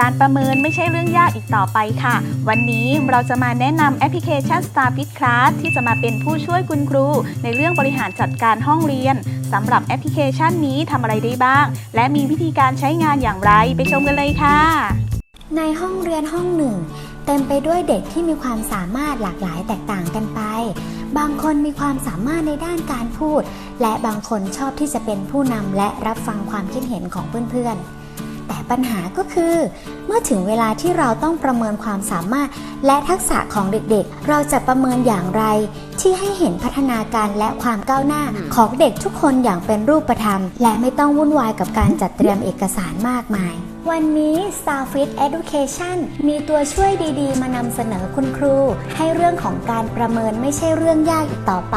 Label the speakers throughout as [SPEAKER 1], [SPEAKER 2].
[SPEAKER 1] การประเมินไม่ใช่เรื่องยากอีกต่อไปค่ะ วันนี้เราจะมาแนะนำแอปพลิเคชัน Starfit Class ที่จะมาเป็นผู้ช่วยคุณครู ในเรื่องบริหารจัดการห้องเรียนสำหรับแอปพลิเคชันนี้ทำอะไรได้บ้าง และมีวิธีการใช้งานอย่างไรไปชมกันเลยค่ะ
[SPEAKER 2] ในห้องเรียนห้องหนึ่ง เต็มไปด้วยเด็กที่มีความสามารถหลากหลายแตกต่างกันไป บางคนมีความสามารถในด้านการพูด และบางคนชอบที่จะเป็นผู้นำและรับฟังความคิดเห็นของเพื่อนๆ ปัญหาก็คือ เมื่อถึงเวลาที่เราต้องประเมินความสามารถ และทักษะของเด็กๆ เราจะประเมินอย่างไร ที่ให้เห็นพัฒนาการและความก้าวหน้าของเด็กทุกคนอย่างเป็นรูปธรรม และไม่ต้องวุ่นวายกับการจัดเตรียมเอกสารมากมาย วันนี้ Starfit Education มีตัวช่วยดีๆ มานำเสนอคุณครู ให้เรื่องของการประเมินไม่ใช่เรื่องยากอีกต่อไป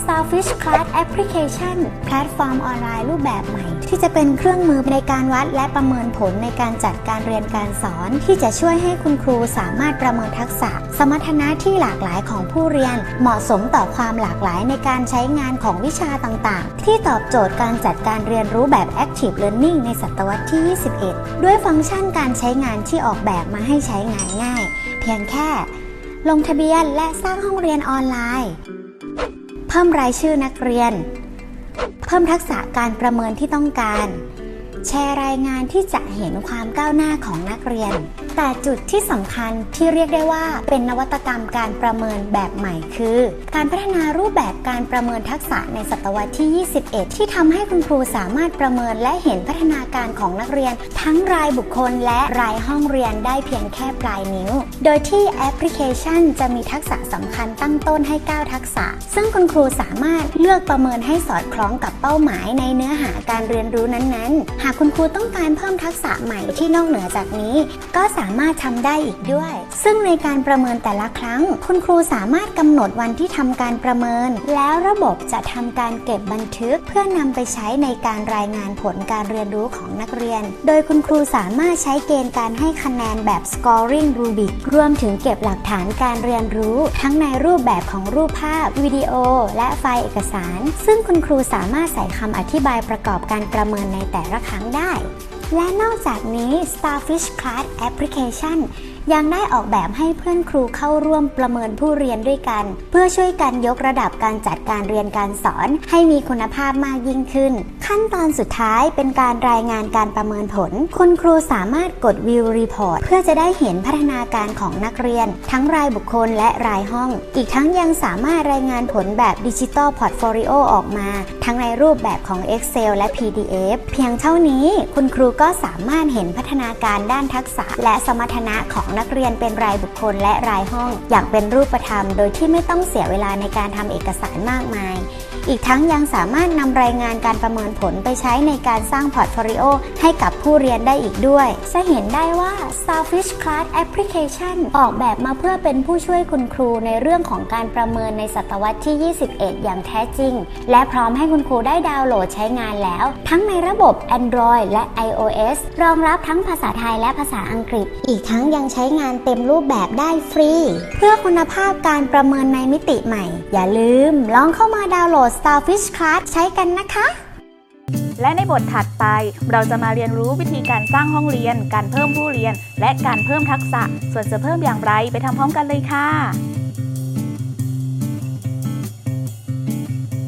[SPEAKER 2] Starfish Class Application แพลตฟอร์มออนไลน์รูปแบบใหม่ ที่จะเป็นเครื่องมือในการวัดและประเมินผลในการจัดการเรียนการสอน ที่จะช่วยให้คุณครูสามารถประเมินทักษะ สมรรถนะที่หลากหลายของผู้เรียน เหมาะสมต่อความหลากหลายในการใช้งานของวิชาต่างๆ ที่ตอบโจทย์การจัดการเรียนรู้แบบ Active Learning ในศตวรรษที่ 21 ด้วยฟังก์ชันการใช้งานที่ออกแบบมาให้ใช้งานง่าย เพียงแค่ ลงทะเบียนและสร้างห้องเรียนออนไลน์ เพิ่มรายชื่อนักเรียน เพิ่มทักษะการประเมินที่ต้องการ แชร์รายงานที่จะเห็นความก้าวหน้าของนักเรียน แต่จุดที่สำคัญที่เรียกได้ว่าเป็นนวัตกรรมการประเมินแบบใหม่คือ การพัฒนารูปแบบการประเมินทักษะในศตวรรษที่ 21 ที่ทำให้คุณครูสามารถประเมินและเห็นพัฒนาการของนักเรียน ทั้งรายบุคคลและรายห้องเรียนได้เพียงแค่ปลายนิ้ว โดยที่แอปพลิเคชันจะมีทักษะสำคัญตั้งต้นให้ 9 ทักษะ ซึ่งคุณครูสามารถเลือกประเมินให้สอดคล้องกับเป้าหมายในเนื้อหาการเรียนรู้นั้นๆากคุณครูต้องการเพิ่มทักษะใหม่ที่นอกเหนือจากนี้ ก็สามารถทำได้อีกด้วย ซึ่งในการประเมินแต่ละครั้ง คุณครูสามารถกำหนดวันที่ทำการประเมิน แล้วระบบจะทำการเก็บบันทึก เพื่อนำไปใช้ในการรายงานผลการเรียนรู้ของนักเรียน โดยคุณครูสามารถใช้เกณฑ์การให้คะแนนแบบ scoring rubric รวมถึงเก็บหลักฐานการเรียนรู้ ทั้งในรูปแบบของรูปภาพ วิดีโอ และไฟล์เอกสาร ซึ่งคุณครูสามารถใส่คำอธิบายประกอบการประเมินในแต่ละครั้งได้ และนอกจากนี้ Starfish Class Application ยังได้ออกแบบให้เพื่อนครูเข้าร่วมประเมินผู้เรียนด้วยกัน เพื่อช่วยกันยกระดับการจัดการเรียนการสอนให้มีคุณภาพมากยิ่งขึ้น ขั้นตอนสุดท้ายเป็นการรายงานการประเมินผล คุณครูสามารถกด View Report เพื่อจะได้เห็นพัฒนาการของนักเรียน ทั้งรายบุคคลและรายห้อง อีกทั้งยังสามารถรายงานผลแบบดิจิ t a l Portfolio ออกมา ทั้งในรูปแบบของ Excel และ PDF เพียงเท่านี้ คุณครูก็สามารถเห็นพัฒนาการด้านทักษะ และสมรรถนะของนักเรียนเป็นรายบุคคลและรายห้อง อย่างเป็นรูปธรรม โดยที่ไม่ต้องเสียเวลาในการทำเอกสารมากมาย อีกทั้งยังสามารถนำรายงานการประเมินผลไปใช้ในการสร้างพอร์ตโฟลิโอให้กับผู้เรียนได้อีกด้วย จะเห็นได้ว่า Starfish Class Application ออกแบบมาเพื่อเป็นผู้ช่วยคุณครูในเรื่องของการประเมินในศตวรรษที่ 21 อย่างแท้จริง และพร้อมให้คุณครูได้ดาวน์โหลดใช้งานแล้ว ทั้งในระบบ Android และ iOS รองรับทั้งภาษาไทยและภาษาอังกฤษ อีกทั้งยังใช้งานเต็มรูปแบบได้ฟรี เพื่อคุณภาพการประเมินในมิติใหม่ อย่าลืมลองเข้ามาดาวน์โหลด Starfish Class ใช้กันนะคะ
[SPEAKER 1] และในบทถัดไปเราจะมาเรียนรู้วิธีการสร้างห้องเรียน การเพิ่มผู้เรียน และการเพิ่มทักษะ ส่วนจะเพิ่มอย่างไรไปทำพร้อมกันเลยค่ะ